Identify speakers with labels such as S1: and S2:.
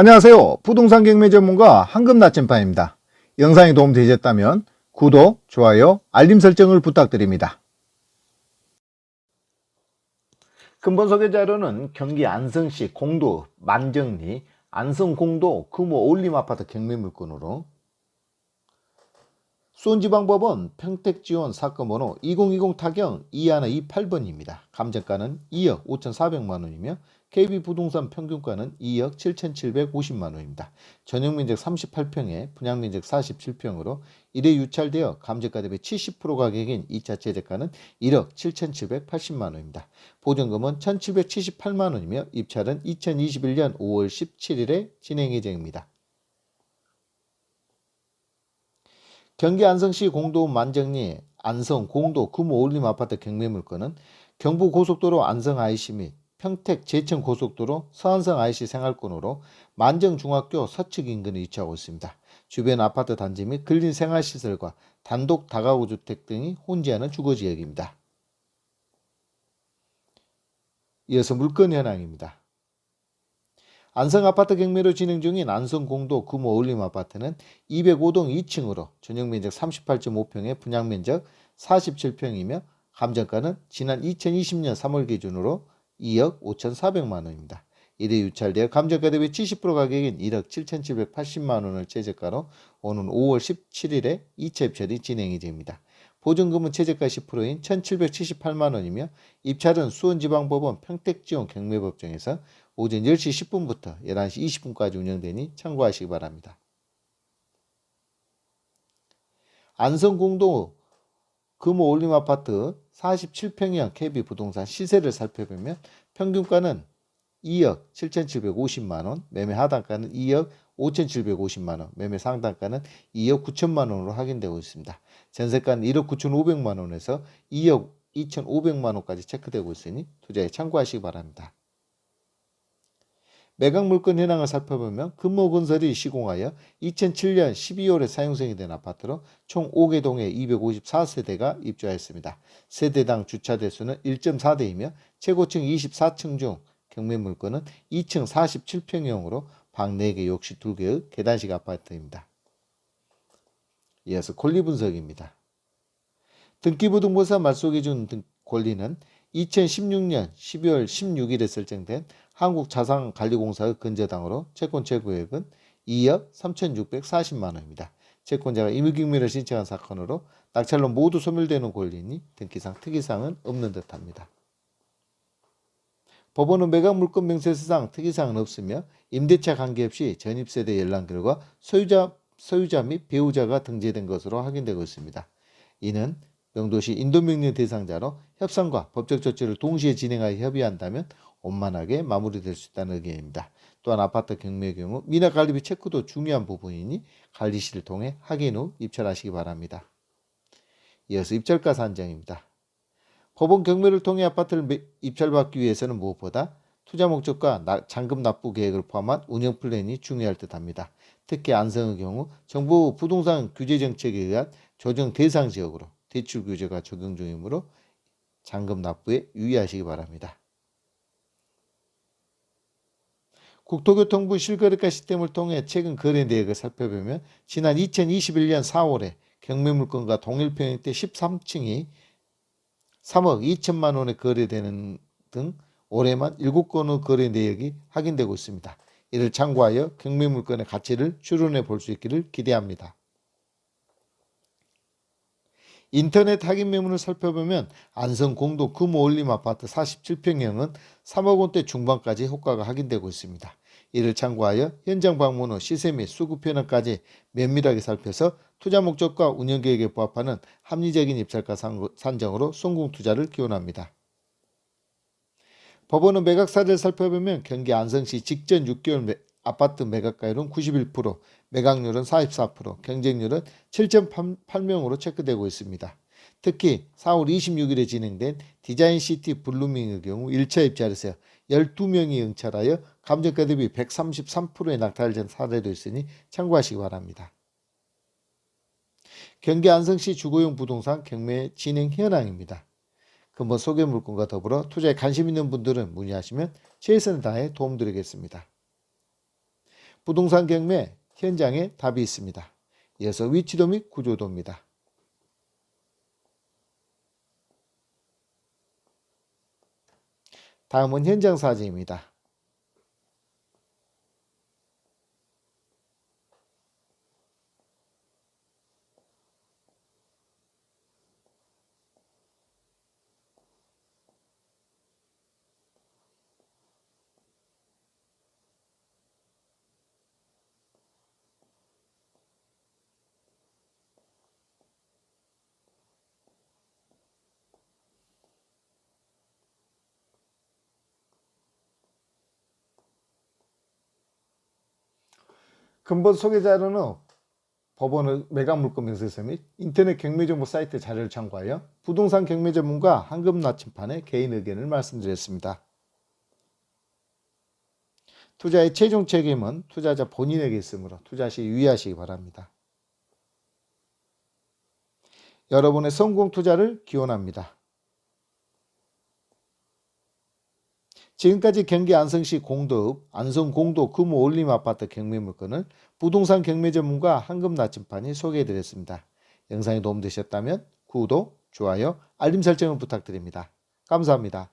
S1: 안녕하세요. 부동산 경매 전문가 황금 나침반입니다. 영상이 도움되셨다면 구독, 좋아요, 알림 설정을 부탁드립니다. 근본 소개 자료는 경기 안성시 공도 만정리 안성 공도 금호 올림 아파트 경매 물건으로 수원지방법원 평택지원 사건 번호 2020 타경 2128번입니다. 감정가는 2억 5,400만 원이며 KB부동산 평균가는 2억 7,750만 원입니다. 전용 면적 38평에 분양 면적 47평으로 1회 유찰되어 감정가 대비 70% 가격인 2차 최저가는 1억 7,780만 원입니다. 보증금은 1,778만 원이며 입찰은 2021년 5월 17일에 진행 예정입니다. 경기 안성시 공도 만정리 안성 공도 금호 올림 아파트 경매 물건은 경부 고속도로 안성 IC 및 평택 제천 고속도로 서안성 IC 생활권으로 만정 중학교 서측 인근에 위치하고 있습니다. 주변 아파트 단지 및 근린 생활시설과 단독 다가구 주택 등이 혼재하는 주거 지역입니다. 이어서 물건 현황입니다. 안성 아파트 경매로 진행 중인 안성 공도 금호 올림 아파트는 205동 2층으로 전용 면적 38.5평에 분양 면적 47평이며 감정가는 지난 2020년 3월 기준으로 2억 5,400만 원입니다. 이래 유찰되어 감정가 대비 70% 가격인 1억 7,780만 원을 최저가로 오는 5월 17일에 2차 입찰이 진행이 됩니다. 보증금은 최저가 10%인 1,778만 원이며 입찰은 수원지방법원 평택지원 경매법정에서 오전 10시 10분부터 11시 20분까지 운영되니 참고하시기 바랍니다. 안성공도 금호 올림 아파트 47평형 KB 부동산 시세를 살펴보면 평균가는 2억 7,750만 원, 매매 하단가는 2억 5,750만 원, 매매 상단가는 2억 9천만 원으로 확인되고 있습니다. 전세가는 1억 9,500만 원에서 2억 2,500만 원까지 체크되고 있으니 투자에 참고하시기 바랍니다. 매각 물건 현황을 살펴보면 금호건설이 시공하여 2007년 12월에 사용성이 된 아파트로 총 5개 동에 254세대가 입주하였습니다. 세대당 주차 대수는 1.4대이며 최고층 24층 중 경매 물건은 2층 47평형으로 방 4개, 욕실 2개의 계단식 아파트입니다. 이어서 권리 분석입니다. 등기부등본사 말소기 준 권리는 2016년 12월 16일에 설정된 한국자산관리공사의 근저당으로 채권 재구액은 2억 3,640만 원입니다. 채권자가 임의경매를 신청한 사건으로 낙찰로 모두 소멸되는 권리니 등기상 특이사항은 없는 듯합니다. 법원은 매각 물건 명세서상 특이사항은 없으며 임대차 관계없이 전입세대 연락 결과 소유자 소유자 및 배우자가 등재된 것으로 확인되고 있습니다. 이는 명도시 인도명령 대상자로 협상과 법적 조치를 동시에 진행하여 협의한다면 원만하게 마무리될 수 있다는 의견입니다. 또한 아파트 경매의 경우 미납 관리비 체크도 중요한 부분이니 관리실을 통해 확인 후 입찰하시기 바랍니다. 이어서 입찰가 산정입니다. 법원 경매를 통해 아파트를 입찰받기 위해서는 무엇보다 투자 목적과 잔금 납부 계획을 포함한 운영 플랜이 중요할 듯합니다. 특히 안성의 경우 정부 부동산 규제 정책에 의한 조정 대상 지역으로 대출 규제가 적용 중이므로 잔금 납부에 유의하시기 바랍니다. 국토교통부 실거래가 시스템을 통해 최근 거래 내역을 살펴보면 지난 2021년 4월에 경매물건과 동일 평형대 13층이 3억 2천만 원에 거래되는 등 올해만 7건의 거래 내역이 확인되고 있습니다. 이를 참고하여 경매물건의 가치를 추론해 볼 수 있기를 기대합니다. 인터넷 확인 매물을 살펴보면 안성 공도 금호 올림 아파트 47평형은 3억 원대 중반까지 효과가 확인되고 있습니다. 이를 참고하여 현장 방문 후 시세 및 수급 현황까지 면밀하게 살펴서 투자 목적과 운영 계획에 부합하는 합리적인 입찰가 산정으로 성공 투자를 기원합니다. 법원은 매각사를 살펴보면 경기 안성시 직전 6개월 매, 아파트 매각가율은 91%, 매각률은 44%, 경쟁률은 7.8명으로 체크되고 있습니다. 특히 4월 26일에 진행된 디자인시티 블루밍의 경우 1차 입찰에서 12명이 응찰하여 감정가 대비 133%의 낙찰된 사례도 있으니 참고하시기 바랍니다. 경기 안성시 주거용 부동산 경매 진행 현황입니다. 근본 소개 물건과 더불어 투자에 관심 있는 분들은 문의하시면 최선을 다해 도움드리겠습니다. 부동산 경매 현장에 답이 있습니다. 이어서 위치도 및 구조도입니다. 다음은 현장 사진입니다. 근본 소개 자료는 법원의 매각 물건 명세서 및 인터넷 경매 정보 사이트 자료를 참고하여 부동산 경매 전문가 한금 나침판의 개인 의견을 말씀드렸습니다. 투자의 최종 책임은 투자자 본인에게 있으므로 투자 시 유의하시기 바랍니다. 여러분의 성공 투자를 기원합니다. 지금까지 경기 안성시 공도읍 안성 공도 금호 올림 아파트 경매 물건을 부동산 경매 전문가 한금 나침판이 소개해드렸습니다. 영상이 도움되셨다면 구독, 좋아요, 알림 설정을 부탁드립니다. 감사합니다.